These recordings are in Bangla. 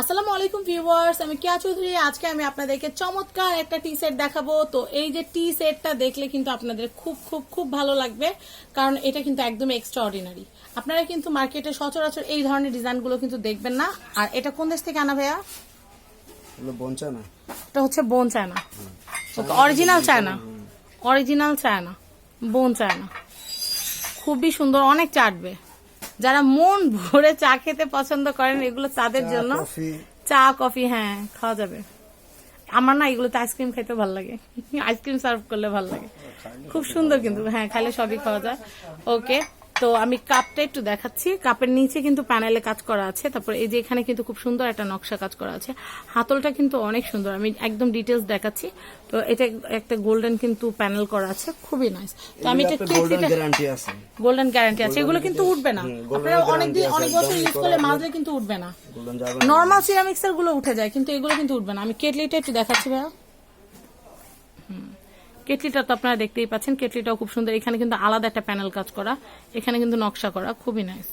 আসসালামু আলাইকুম ভিউয়ার্স আমি কিয়া চৌধুরী। আজকে আমি আপনাদেরকে চমৎকার একটা টি সেট দেখাবো। তো এই যে টি সেটটা দেখলে কিন্তু আপনাদের খুব খুব খুব ভালো লাগবে কারণ এটা কিন্তু একদম এক্সট্রা অর্ডিনারি আপনারা কিন্তু মার্কেটে সচরাচর এই ধরনের ডিজাইনগুলো কিন্তু দেখবেন না। আর এটা কোন দেশ থেকে আনা ভাইয়া? এগুলো বঞ্চা না। এটা হচ্ছে bone china original china original china bone china খুবই সুন্দর অনেক চাটবে যারা মন ভরে চা খেতে পছন্দ করেন এগুলো তাদের জন্য চা কফি হ্যাঁ খাওয়া যাবে। আমার না এগুলোতে আইসক্রিম খেতে ভালো লাগে। আইসক্রিম সার্ভ করলে ভালো লাগে। খুব সুন্দর কিন্তু হ্যাঁ খাইলে সবই খাওয়া যায়। ওকে। তো আমি কাপটা একটু দেখাচ্ছি। কাপের নিচে কিন্তু প্যানেলে কাজ করা আছে। তারপর এই যে এখানে কিন্তু খুব সুন্দর একটা নকশা কাজ করা আছে। হাতলটা কিন্তু অনেক সুন্দর। আমি একদম ডিটেলস দেখাচ্ছি। তো এটা একটা গোল্ডেন কিন্তু প্যানেল করা আছে। খুবই নাইস তো আমি এটা গোল্ডেন গ্যারান্টি আছে। এগুলো কিন্তু উঠবে না। আপনারা অনেক দিন অনেক বছর ইউজ করলে মাঝে কিন্তু উঠবে না। নর্মাল সিরামিক্স এরগুলো উঠে যায় কিন্তু এগুলো কিন্তু উঠবে না। আমি কেটলিটা একটু দেখাচ্ছি ভাইয়া। কেটলিটা তো আপনারা দেখতেই পাচ্ছেন কেটলিটাও খুব সুন্দর। এখানে কিন্তু আলাদা একটা প্যানেল কাজ করা এখানে কিন্তু নকশা করা খুবই নাইস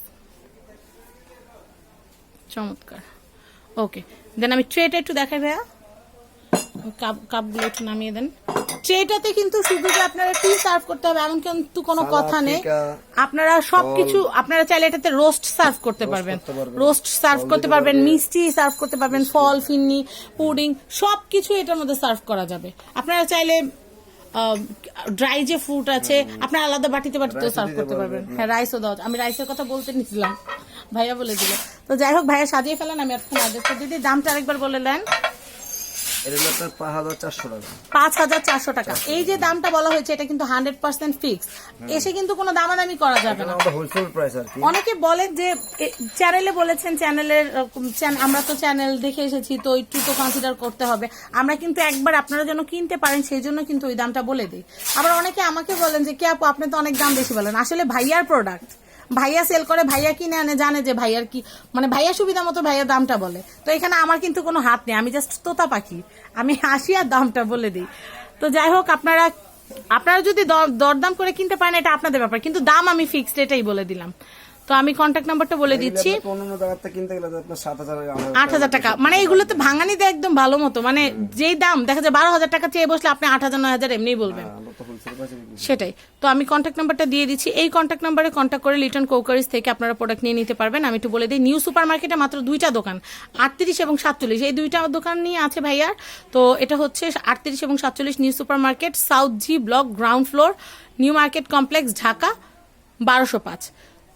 চমৎকার। ওকে দেন আমি ট্রেটা একটু দেখাই ভাইয়া। কাপ কাপগুলো একটু নামিয়ে দেন। ট্রেটাতে কিন্তু শুধু যে আপনারা টি সার্ভ করতে হবে এমন কিন্তু কোনো কথা নেই। আপনারা সবকিছু আপনারা চাইলে এটাতে রোস্ট সার্ভ করতে পারবেন। রোস্ট সার্ভ করতে পারবেন। মিষ্টি সার্ভ করতে পারবেন ফল ফিন্নি পুডিং সবকিছু এটার মধ্যে সার্ভ করা যাবে। আপনারা চাইলে ড্রাই যে ফ্রুট আছে আপনার আলাদা বাটিতে বাটিতে সার্ভ করতে পারবেন। হ্যাঁ রাইসও দাও আমি রাইসের কথা বলতে নিছিলাম। ভাইয়া বলে দিল। তো যাই হোক ভাইয়া সাজিয়ে ফেলেন আমি এখন অ্যাড্রেসটা দিদি দামটা আরেকবার বলে দেন। এটা হলো আপনার টাকা। এই যে দামটা বলা হয়েছে এটা কিন্তু ফিক্স। এসে কিন্তু কোনো দামাদামি করা যাবে না। আমাদের হোলসেল প্রাইস আর কি। অনেকে বলে যে চ্যানেলে বলেছেন চ্যানেলের আমরা তো চ্যানেল দেখে এসেছি তো একটু তো কনসিডার করতে হবে। আমরা কিন্তু একবার আপনারা যেন কিনতে পারেন সেই জন্য কিন্তু ওই দামটা বলে দিই। আবার অনেকে আমাকে বলেন যে কে আপু আপনি তো অনেক দাম বেশি বলেন। আসলে ভাইয়ার প্রোডাক্ট ভাইয়া সেল করে, ভাইয়া কিনে আনে, জানে যে ভাইয়ার কি মানে ভাইয়া সুবিধা মতো ভাইয়া দামটা বলে। তো এখানে আমার কিন্তু কোনো হাত নেই, আমি জাস্ট তোতা পাখি। আমি হাসি আর দামটা বলে দিই। তো যাই হোক, আপনারা আপনারা যদি দর- দরদাম করে কিনতে পারেন, এটা আপনাদের ব্যাপার। কিন্তু দাম আমি ফিক্সড এটাই বলে দিলাম। তো আমি কন্ট্যাক্ট নাম্বারটা বলে দিচ্ছি। কিনতে গেলে আপনার সাত হাজার আট হাজার টাকা মানে এগুলোতে ভাঙানি দেয় একদম ভালো মতো। মানে যেই দাম দেখা যায় বারো হাজার টাকা চেয়ে বসলে আপনি আট হাজার নয় হাজার এমনিই বলবেন। করি। সেটাই। তো আমি কন্ট্যাক্ট নাম্বারটা দিয়ে দিচ্ছি। এই কন্ট্যাক্ট নাম্বারে কন্ট্যাক্ট করে লিটন কোকারিজ থেকে আপনারা প্রোডাক্ট নিয়ে নিতে পারবেন। আমি একটু বলে দিই নিউ সুপার মার্কেটে মাত্র দুইটা দোকান আটত্রিশ এবং সাতচল্লিশ। এই দুইটা দোকান নিয়ে আছে ভাইয়ার। তো এটা হচ্ছে আটত্রিশ এবং সাতচল্লিশ new super market south G block ground floor new market complex Dhaka বারোশো পাঁচ।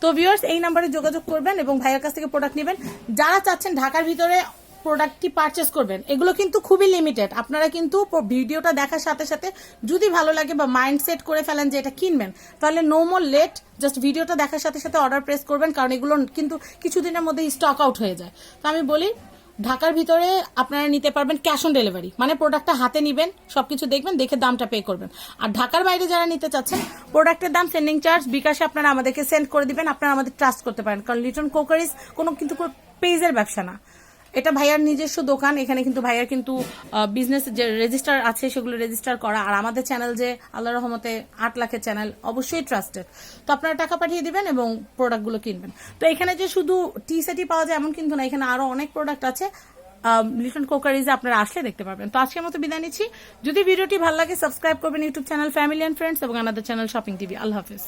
তো ভিউয়ার্স এই নাম্বারে যোগাযোগ করবেন এবং ভাইয়ের কাছ থেকে প্রোডাক্ট নেবেন। যারা চাচ্ছেন ঢাকার ভিতরে প্রোডাক্টটি পারচেস করবেন, এগুলো কিন্তু খুবই লিমিটেড আপনারা কিন্তু ভিডিওটা দেখার সাথে সাথে যদি ভালো লাগে বা মাইন্ড সেট করে ফেলেন যে এটা কিনবেন, তাহলে নো মোর লেট জাস্ট ভিডিওটা দেখার সাথে সাথে অর্ডার প্রেস করবেন, কারণ এগুলো কিন্তু কিছুদিনের মধ্যে স্টক আউট হয়ে যায়। তো আমি বলি ঢাকার ভিতরে আপনারা নিতে পারবেন ক্যাশ অন ডেলিভারি মানে প্রোডাক্টটা হাতে নিবেন, সবকিছু দেখবেন, দেখে দামটা পে করবেন। আর ঢাকার বাইরে যারা নিতে চাচ্ছেন প্রোডাক্টের দাম সেন্ডিং চার্জ বিকাশে আপনারা আমাদেরকে সেন্ড করে দিবেন, আপনারা আমাদের ট্রাস্ট করতে পারেন। কারণ লিটন কোকারিজ কোনো কিন্তু পেজের ব্যবসা না। এটা ভাইয়ার নিজস্ব দোকান, এখানে কিন্তু ভাইয়ার কিন্তু বিজনেস যে রেজিস্টার আছে সেগুলো রেজিস্টার করা। আর আমাদের চ্যানেল যে আল্লাহ রহমতে আট লাখের চ্যানেল অবশ্যই ট্রাস্টেড তো আপনারা টাকা পাঠিয়ে দিবেন এবং প্রোডাক্টগুলো কিনবেন। তো এখানে যে শুধু টি সেটি পাওয়া যায় এমন কিন্তু না, এখানে আরও অনেক প্রোডাক্ট আছে। লিটন কোকারিজে আপনারা আসলে দেখতে পারবেন। তো আজকের মতো বিদায় নিচ্ছি। যদি ভিডিওটি ভালো লাগে সাবস্ক্রাইব করবেন YouTube channel family and friends এবং আমাদের চ্যানেল শপিং টিভি আল্লাহ হাফিজ।